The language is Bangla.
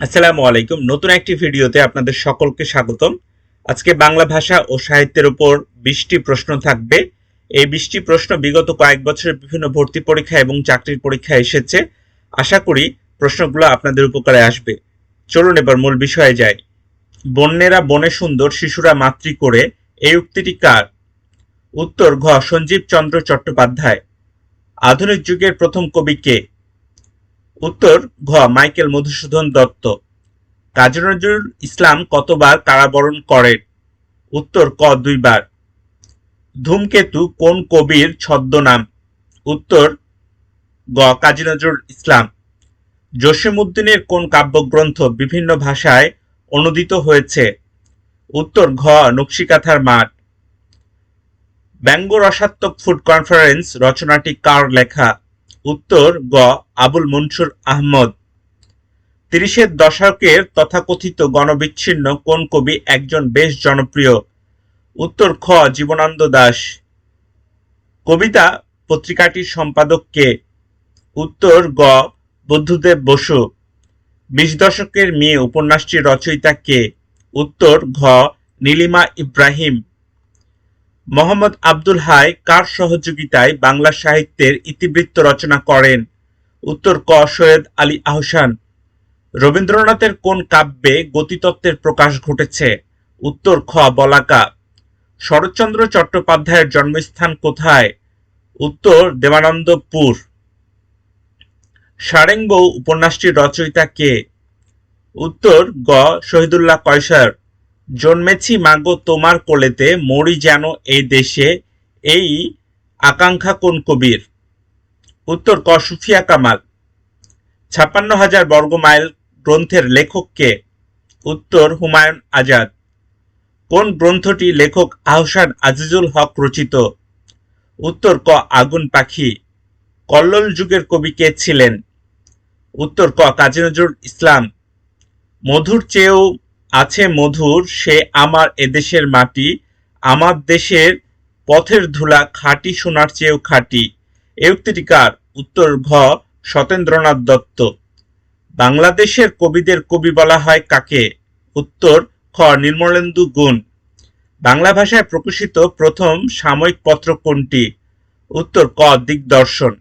আসসালামু আলাইকুম। নতুন একটি ভিডিওতে আপনাদের সকলকে স্বাগতম। আজকে বাংলা ভাষা ও সাহিত্যের উপর বিশটি প্রশ্ন থাকবে। এই বিশটি প্রশ্ন বিগত কয়েক বছরের বিভিন্ন ভর্তি পরীক্ষা এবং চাকরির পরীক্ষা এসেছে। আশা করি প্রশ্নগুলো আপনাদের উপকারে আসবে। চলুন এবার মূল বিষয়ে যাই। বন্যেরা বনে সুন্দর, শিশুরা মাতৃ করে, এই উক্তিটি কার? উত্তর, ঘ, সঞ্জীব চন্দ্র চট্টোপাধ্যায়। আধুনিক যুগের প্রথম কবি কে? উত্তর, ঘ, মাইকেল মধুসূদন দত্ত। কাজী নজরুল ইসলাম কতবার কারাবরণ করেন উত্তর, ক, দুইবার। ধূমকেতু কোন কবির ছদ্মনাম? উত্তর, গ, কাজী নজরুল ইসলাম। জসিমউদ্দিনের কোন কাব্যগ্রন্থ বিভিন্ন ভাষায় অনুদিত হয়েছে? উত্তর, ঘ, নকশিকাথার মাঠ। ব্যঙ্গ রসাত্মক ফুড কনফারেন্স রচনাটি কার লেখা? উত্তর গ আবুল মনসুর আহমদ। তিরিশের দশকের তথাকথিত গণবিচ্ছিন্ন কোন কবি একজন বেশ জনপ্রিয়? উত্তর খ জীবনানন্দ দাশ কবিতা পত্রিকাটির সম্পাদক কে? উত্তর গ বুদ্ধদেব বসু। বিশ দশকের মেয়ে উপন্যাসটির রচয়িতা কে? উত্তর ঘ নীলিমা ইব্রাহিম। মোহাম্মদ আব্দুল হাই কার সহযোগিতায় বাংলা সাহিত্যের ইতিবৃত্ত রচনা করেন? উত্তর ক, সৈয়দ আলী আহসান। রবীন্দ্রনাথের কোন কাব্যে গতিতত্ত্বের প্রকাশ ঘটেছে? উত্তর খ, বলাকা। শরৎচন্দ্র চট্টোপাধ্যায়ের জন্মস্থান কোথায়? উত্তর, দেবানন্দপুর। সারেঙ্গ উপন্যাসটির রচয়িতা কে? উত্তর গ, শহীদুল্লাহ কয়সার। জন্মেছি মাগো তোমার কোলেতে, মরি যেন এই দেশে, এই আকাঙ্ক্ষা কোন কবির? উত্তর, ক, সুফিয়া কামাল। ছাপ্পান্ন হাজার বর্গ মাইল গ্রন্থের লেখক কে? উত্তর, হুমায়ুন আজাদ। কোন গ্রন্থটি লেখক আহসান আজিজুল হক রচিত? উত্তর, ক, আগুন পাখি। কল্লোল যুগের কবি কে ছিলেন? উত্তর, ক, কাজী নজরুল ইসলাম। মধুর চেয়েও আছে মধুর, সে আমার এদেশের মাটি, আমার দেশের পথের ধুলা খাঁটি সোনার চেয়েও খাঁটি। এ উক্তিটি কার? উত্তর ঘ, সতেন্দ্রনাথ দত্ত। বাংলাদেশের কবিদের কবি বলা হয় কাকে? উত্তর খ, নির্মলেন্দু গুণ। বাংলা ভাষায় প্রকাশিত প্রথম সাময়িক পত্র কোনটি? উত্তর ক, দিগদর্শন।